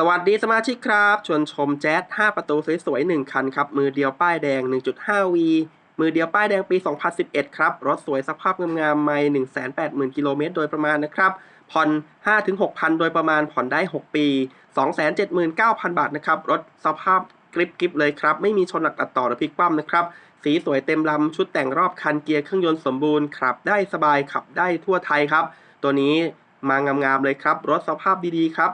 สวัสดีสมาชิกครับ ชวนชมแจ๊ส5 ประตูสวยๆ1คันครับ มือเดียวป้ายแดง 1.5V มือเดียวป้ายแดงปี 2011 ครับ รถสวยสภาพงามๆไม่180,000 กิโลเมตรโดยประมาณนะครับ ผ่อน 5-6,000 โดยประมาณผ่อนได้ 6 ปี 279,000 บาทนะครับ รถสภาพกริบกริบเลยครับ ไม่มีชนหนักตัดต่อหรือพลิกคว่ำนะครับ สีสวยเต็มลำ ชุดแต่งรอบคันเกียร์เครื่องยนต์สมบูรณ์ขับได้สบายขับได้ทั่วไทยครับ ตัวนี้มางามๆเลยครับ รถสภาพดีๆครับ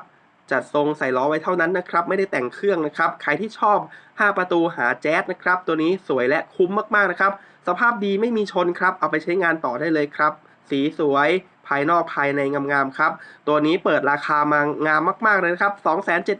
จัดทรงใส่ล้อไว้เท่านั้นนะครับ ไม่ได้แต่งเครื่องนะครับ ใครที่ชอบ 5 ประตูหาแจ๊สนะครับ ตัวนี้สวยและคุ้มมากๆนะครับ สภาพดีไม่มีชนครับ เอาไปใช้งานต่อได้เลยครับ สีสวย ภายนอกภายในงามๆครับ ตัวนี้เปิดราคามางามมากๆเลยนะครับ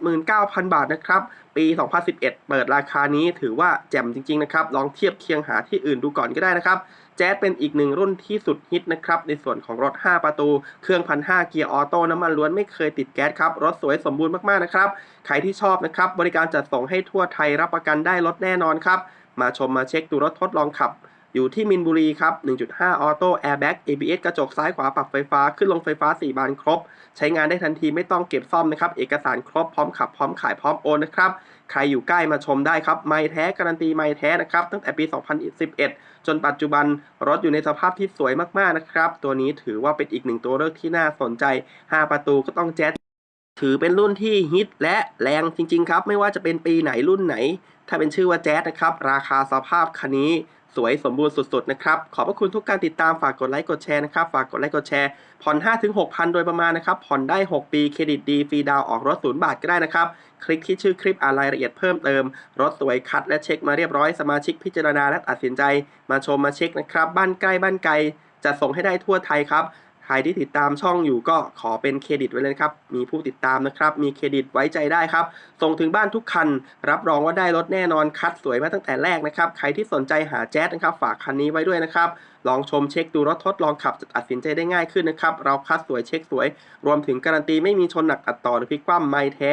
279,000 บาทนะครับ ปี 2011 เปิดราคานี้ถือว่าแจ่มจริงๆนะครับ ลองเทียบเคียงหาที่อื่นดูก่อนก็ได้นะครับ แจ๊สเป็นอีกหนึ่งรุ่นที่สุดฮิตนะครับ ในส่วนของรถ 5 ประตู เครื่องพันห้าเกียร์ออโต้น้ำมันล้วนไม่เคยติดแก๊สครับ รถสวยสมบูรณ์มากๆนะครับ ใครที่ชอบนะครับ บริการจัดส่งให้ทั่วไทยรับประกันได้รถแน่นอนครับ มาชมมาเช็คดูรถทดลองขับ อยู่ที่มินบุรีครับ 1.5 ออโต้แอร์แบ็ก ABS กระจกซ้ายขวาปรับไฟฟ้าขึ้นลงไฟฟ้า 4 บานครบ ใช้งานได้ทันทีไม่ต้องเก็บซ่อมนะครับ เอกสารครบพร้อมขับพร้อมขายพร้อมโอนนะครับ ใครอยู่ใกล้มาชมได้ครับ ไม่แท้การันตีไม่แท้นะครับ ตั้งแต่ปี 2011 จนปัจจุบันรถอยู่ในสภาพที่สวยมากๆนะครับ ตัวนี้ถือว่าเป็นอีกหนึ่งตัวเลือกที่น่าสนใจ 5 ประตูก็ต้องแจ๊ถือเป็นรุ่นที่ฮิตและแรงจริง ๆ ครับ ไม่ว่าจะเป็นปีไหนรุ่นไหน ถ้าเป็นชื่อว่าแจ๊สนะครับ ราคาสภาพคันนี้ สวยสมบูรณ์สุดๆนะครับ ขอบพระคุณทุกการติดตามฝากกดไลค์กดแชร์นะครับ ฝากกดไลค์กดแชร์ ผ่อน5-6,000 โดยประมาณนะครับ ผ่อนได้ 6 ปี เครดิตดีฟรีดาวออกรถศูนย์บาทก็ได้นะครับ คลิกที่ชื่อคลิปอ่านรายละเอียดเพิ่มเติม รถสวยคัดและเช็คมาเรียบร้อยสมาชิกพิจารณาและตัดสินใจ มาชมมาเช็คนะครับ บ้านใกล้บ้านไกลจะส่งให้ได้ทั่วไทยครับ ใครที่ติดตามช่องอยู่ก็ขอเป็นเครดิตไว้เลยครับ มีผู้ติดตามนะครับ มีเครดิตไว้ใจได้ครับ ส่งถึงบ้านทุกคัน รับรองว่าได้รถแน่นอนคัดสวยมาตั้งแต่แรกนะครับ ใครที่สนใจหาแจ๊สนะครับ ฝากคันนี้ไว้ด้วยนะครับ ลองชมเช็คดูรถทดลองขับจะตัดสินใจได้ง่ายขึ้นนะครับ เราคัดสวยเช็คสวย รวมถึงการันตีไม่มีชนหนักตัดต่อหรือพลิกคว่ำไม่แท้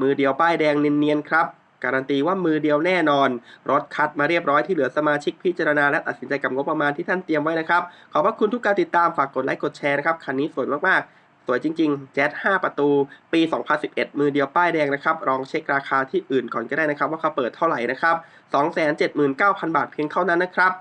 มือเดียวป้ายแดงเนียนๆครับ การันตีว่ามือเดียวแน่นอน รถคัดมาเรียบร้อยที่เหลือสมาชิกพิจารณาและตัดสินใจกับงบประมาณที่ท่านเตรียมไว้นะครับ ขอบพระคุณทุกการติดตามฝากกดไลค์กดแชร์นะครับคันนี้สวยมากๆสวยจริงๆ แจ๊ส5ประตู ปี 2011 มือเดียวป้ายแดงนะครับ ลองเช็คราคาที่อื่นก่อนก็ได้นะครับ ว่าเขาเปิดเท่าไหร่นะครับ 279,000 บาทเพียงเท่านั้นนะครับ